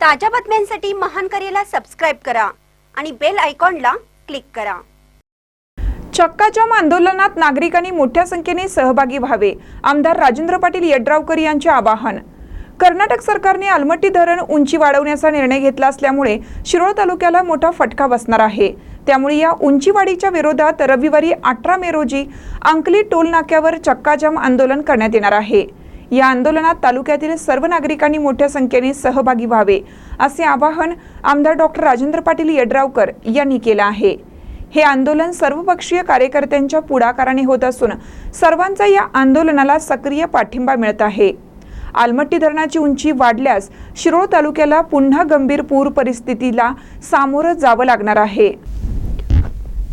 ताज्या बातम्यांसाठी महान करेला सबस्क्राईब करा आणि बेल आयकॉनला क्लिक करा. चक्काजाम आंदोलनात नागरिकांनी मोठ्या संख्येने सहभागी व्हावे आमदार राजेंद्र पाटील यड्रावकर यांचे आवाहन. कर्नाटक सरकारने आलमट्टी धरण उंची वाढवण्याचा निर्णय घेतला असल्यामुळे शिरोळ तालुक्याला मोठा फटका बसणार आहे. त्यामुळे या उंचीवाढीच्या विरोधात रविवारी अठरा मे रोजी अंकली टोल नाक्यावर चक्काजाम आंदोलन करण्यात येणार आहे. या आंदोलनात तालुक्यातील सर्व नागरिकांनी मोठ्या संख्येने सहभागी व्हावे असे आवाहन आमदार डॉक्टर राजेंद्र पाटील यड्रावकर यांनी केलं आहे. हे आंदोलन सर्वपक्षीय कार्यकर्त्यांच्या पुढाकाराने होत असून सर्वांचा या आंदोलनाला सक्रिय पाठिंबा मिळत आहे. आलमट्टी धरणाची उंची वाढल्यास शिरोळ तालुक्याला पुन्हा गंभीर पूर परिस्थितीला सामोरं जावं लागणार आहे.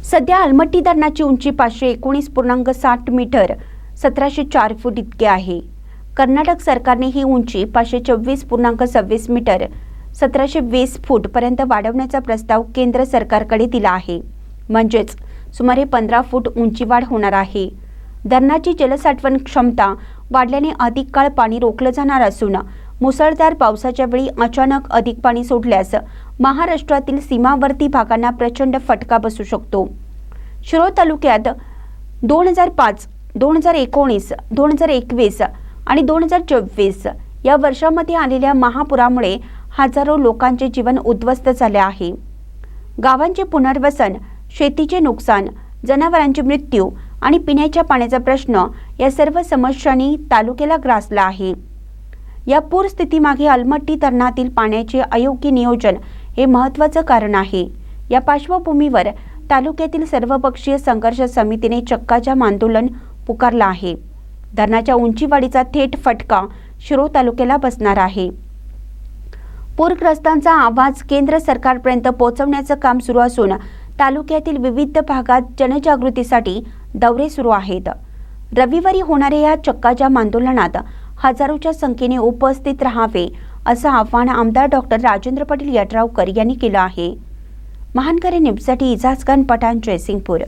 सध्या आलमट्टी धरणाची उंची पाचशे एकोणीस पूर्णांक साठ मीटर सतराशे चार फूट इतकी आहे. कर्नाटक सरकारने ही उंची पाचशे चोवीस पूर्णांक सव्वीस मीटर सतराशे वीस फूटपर्यंत वाढवण्याचा प्रस्ताव केंद्र सरकारकडे दिला आहे. म्हणजेच सुमारे पंधरा फूट उंची वाढ होणार आहे. धरणाची जलसाठवण क्षमता वाढल्याने अधिक काळ पाणी रोखलं जाणार असून मुसळधार पावसाच्या वेळी अचानक अधिक पाणी सोडल्यास महाराष्ट्रातील सीमावर्ती भागांना प्रचंड फटका बसू शकतो. शिरोळ तालुक्यात दोन हजार पाच दोन हजार एकोणीस दोन हजार एकवीस आणि दोन हजार चोवीस या वर्षामध्ये आलेल्या महापुरामुळे हजारो लोकांचे जीवन उद्ध्वस्त झाले आहे. गावांचे पुनर्वसन शेतीचे नुकसान जनावरांचे मृत्यू आणि पिण्याच्या पाण्याचा प्रश्न या सर्व समस्यांनी तालुक्याला ग्रासला आहे. या पूर स्थितीमागे अलमट्टी धरणातील पाण्याचे अयोग्य नियोजन हे महत्त्वाचं कारण आहे. या पार्श्वभूमीवर तालुक्यातील सर्वपक्षीय संघर्ष समितीने चक्काजाम आंदोलन पुकारलं आहे. धरणाच्या उंचीवाडीचा थेट फटका शिरो तालुक्याला बसणार आहे. पूरग्रस्तांचा आवाज केंद्र सरकारपर्यंत पोहोचवण्याचं काम सुरू असून तालुक्यातील विविध भागात जनजागृतीसाठी दौरे सुरू आहेत. रविवारी होणाऱ्या या चक्काजाम आंदोलनात हजारोच्या संख्येने उपस्थित राहावे असं आव्हान आमदार डॉक्टर राजेंद्र पाटील यड्रावकर यांनी केलं आहे. महानकरे न्यूजसाठी इजाज खान पठाण जयसिंगपूर.